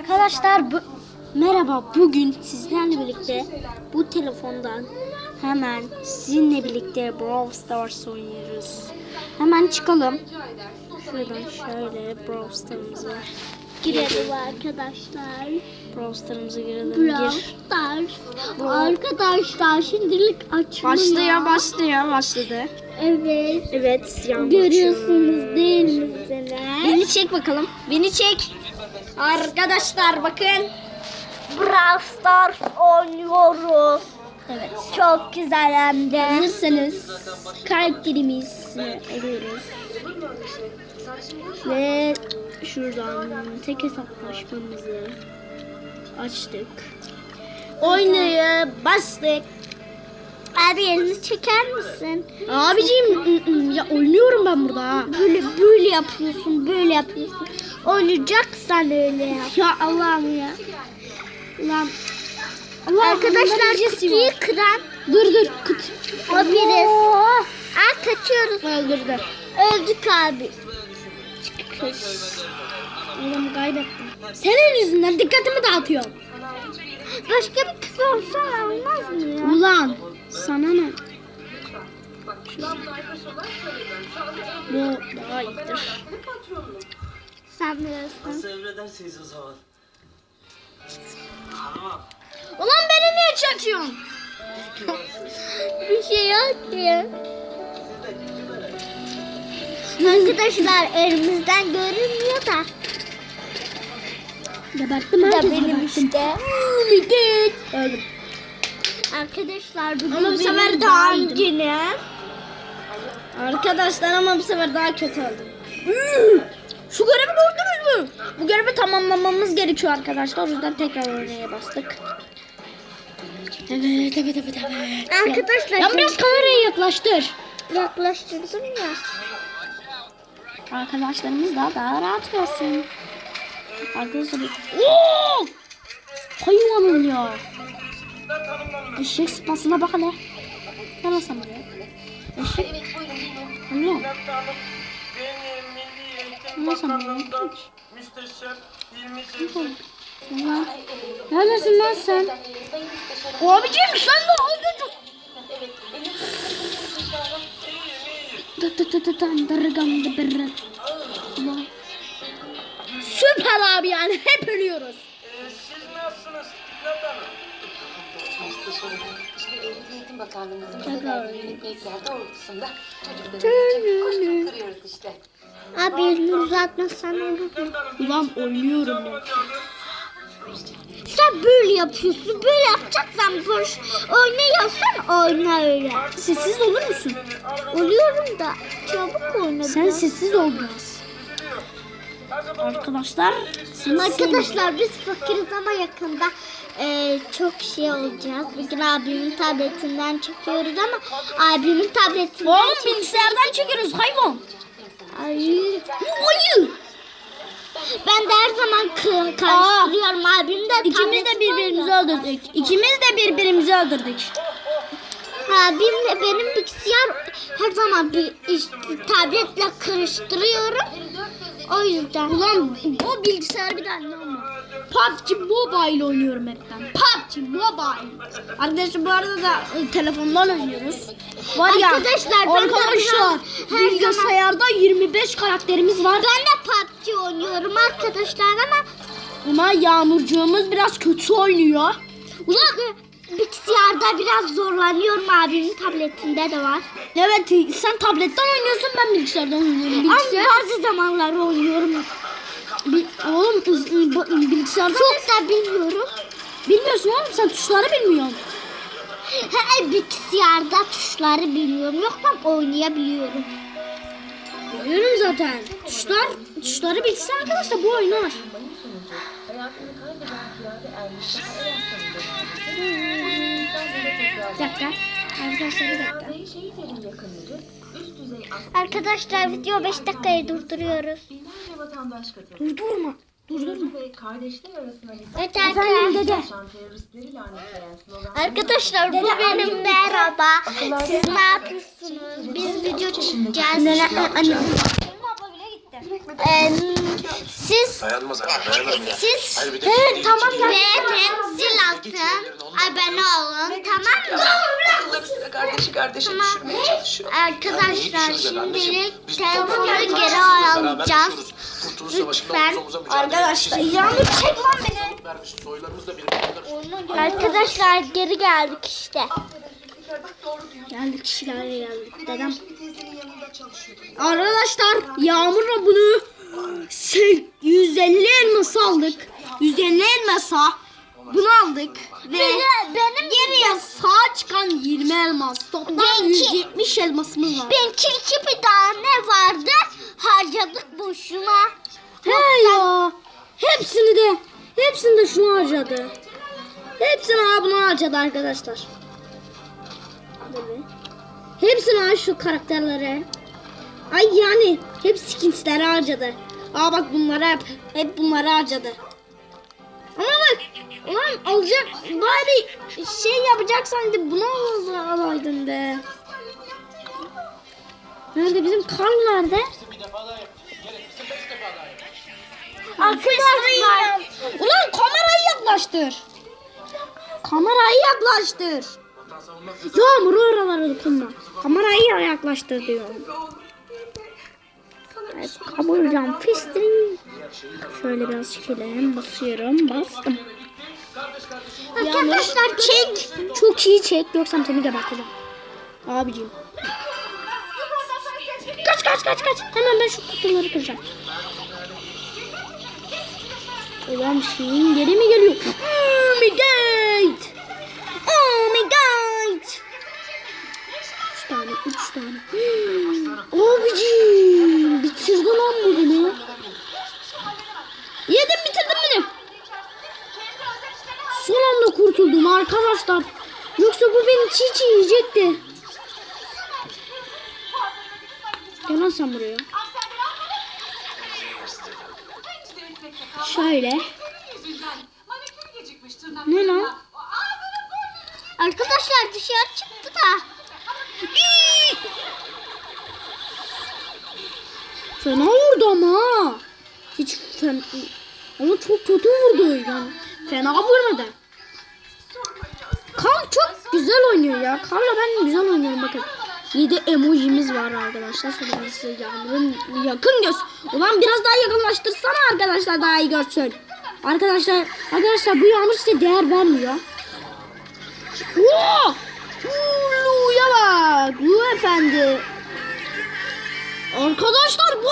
Arkadaşlar bu merhaba bugün sizlerle birlikte bu telefondan hemen sizinle birlikte Brawl Stars oynuyoruz. Hemen çıkalım. Şuradan şöyle Brawl Stars'ımıza Girelim arkadaşlar. Brawl Stars'ımıza girelim. Brawl Gir. Stars. Arkadaşlar şimdilik açmıyor. Başlıyor başlıyor başladı. Evet. Evet Görüyorsunuz değil mi? Beni çek bakalım. Beni çek. Arkadaşlar bakın. Brawl Stars oynuyoruz. Evet. Çok güzel hem de. Hazırsanız karakterimizi alıyoruz. Ve şuradan tek hesaplaşmamızı açtık. Oynaya bastık. Abi elini çeker misin? Abiciğim ya oynuyorum ben burada. Böyle böyle yapıyorsun, böyle yapıyorsun. Oynayacaksan öyle yap. Ya Allah'ım ya. Ulan Allah Arkadaşlar kutuyu kıran Dur dur kıt. o biriz. Aa kaçıyoruz. Öldürdü. Öldük abi. Kış. Oğlum kaybettim. Senin yüzünden dikkatimi dağıtıyorsun. Başka bir kız olsa olmaz mı ya? Ulan sana ne? Bu daha iyidir. Sen biliyorsun. Nasıl emredersiniz o zaman? Hanımam. Ulan beni niye çekiyorsun? Bir şey yok ki. Arkadaşlar elimizden görünmüyor da. Geberttim Bu da herkesi benim geberttim. işte. Bitti. Öldüm. Arkadaşlar bu Ama bu sefer daha yine. Arkadaşlar ama bu sefer daha kötü oldum. Şu görevi gördünüz mü? Bu görevi tamamlamamız gerekiyor arkadaşlar. O yüzden tekrar oynaya bastık. Evet, evet, evet, evet. Arkadaşlar Ya biraz kamerayı yaklaştır. yaklaştırdım ya. Arkadaşlarımız daha daha rahat görsün. Arkadaşlar Oo! Hayvanın ya. Eşek sıpasına bak hele. Ne nasıl buraya? Eşek. Allah. Nasıl buraya? Müsteşem Hilmi Cevdet. Allah. Neredesin lan sen? Abicim sen de az önce... Tı tı tı tı tı dırgam. Süper abi yani hep ölüyoruz. Ee, siz nasılsınız Fitnat Hanım? İşte Eğitim Eğitim Bakanlığımızın verdiği büyükler doğrultusunda çocuklarımızı koşturup kırıyoruz işte. Abi elini uzatmasan olur mu? Ulan oynuyorum ya. Sen böyle yapıyorsun. Böyle yapacaksan boş oynuyorsan oyna öyle. Sessiz olur musun? Oluyorum da çabuk oyna. Sen biraz. sessiz ol biraz. Arkadaşlar. Arkadaşlar biz fakiriz ama yakında e, çok şey olacağız. Bugün abimin tabletinden çekiyoruz ama abimin tabletinden Oğlum bilgisayardan çekiyoruz hayvan. Ay. Ayı. Ben de her zaman kı- karıştırıyorum. Abim de İkimiz de birbirimizi öldürdük. İkimiz de birbirimizi öldürdük. Abimle benim bilgisayar her zaman bir işte, tabletle karıştırıyorum. O yüzden. Ulan o bilgisayar bir tane ama. PUBG Mobile oynuyorum hepten. PUBG Mobile. Arkadaşlar bu arada da e, telefondan oynuyoruz. Var ya Arkadaşlar, ben de arkadaşlar biraz her bilgisayarda 25 karakterimiz var. Ben de PUBG oynuyorum arkadaşlar ama Ama Yağmurcuğumuz biraz kötü oynuyor. Ulan bilgisayarda biraz zorlanıyorum abimin tabletinde de var. Evet sen tabletten oynuyorsun ben bilgisayardan oynuyorum. Bilgisayar, Ama bazı zamanlar oynuyorum. Bi- oğlum bilgisayarda Çok da bilmiyorum. bilmiyorsun oğlum sen tuşları bilmiyorsun. He, bilgisayarda tuşları bilmiyorum. Yok ben oynayabiliyorum. Biliyorum zaten. Tuşlar, tuşları bilse arkadaşlar bu oynar. Hayatını kaybeden Piyade Ermiş daha en Bir dakika. Arkadaşlar bir dakika. Arkadaşlar video 5 dakikaya durduruyoruz. Durdurma. Durdurma. Evet arkadaşlar. Arkadaşlar bu benim merhaba. Siz ne yapıyorsunuz? Biz video çekeceğiz. Anne. Ee, siz Dayanmaz abi dayanamam ya. siz Hayır bir de evet, tamam gel. beğenin zil attım abone olun tamam mı? Sıra kardeşi kardeşi düşürmeye çalışıyor. Arkadaşlar şimdilik telefonu geri alacağız. Lütfen. Arkadaşlar etmişiz. yağmur çek lan beni. Vermiş, soylarımız da birbirine Arkadaşlar geri geldik işte. Geldik kişilerle geldik. Dedem. Arkadaşlar Yağmur'la bunu se- 150 elmas aldık. 150 elmasa bunu aldık. Ve benim geriye sağ çıkan 20 elmas. Toplam Benimki- 170 elmasımız var. Benimki iki bir tane vardı. Harcadık boşuna. He ya. Hepsini de hepsini de şunu harcadı. Hepsini ha bunu harcadı arkadaşlar. Hepsini ha şu karakterlere. Ay yani hep skinsleri harcadı. Aa bak bunları hep hep bunları harcadı. Ama bak ulan alacak bari şey yapacaksan de bunu al- alaydın be. Nerede bizim Karl nerede? Arkadaşlar Ulan kamerayı yaklaştır. Kamerayı yaklaştır. Yağmur oralara dokunma. Kamerayı yaklaştır diyorum. Evet, kaburcam fisting. Şöyle biraz şöyle basıyorum. Bastım. arkadaşlar Çek. Çok iyi çek. Yoksa seni geberteceğim. Abicim. Kaç kaç kaç kaç. Hemen ben şu kutuları kıracağım. Ulan şeyin geri mi geliyor? Oh my god. Oh my god. Üç tane, üç tane. Abicim. Bitirdi lan bu beni. Yedim bitirdim beni. Son anda kurtuldum arkadaşlar. Yoksa bu beni çiğ çiğ yiyecekti. Gel lan sen buraya. Şöyle. Ne lan? arkadaşlar dışarı çıktı da. Fena vurdu ama. Hiç fen ama çok kötü vurdu yani. Fena vurmadı. Karl çok güzel oynuyor ya. Karl'la ben güzel oynuyorum bakın. 7 emojimiz var arkadaşlar. Şöyle size Yağmur'un yakın göz. Ulan biraz daha yakınlaştırsana arkadaşlar daha iyi görsün. Arkadaşlar arkadaşlar bu Yağmur size değer vermiyor. Oo! Lu'ya bak. Lu efendi. Arkadaşlar bu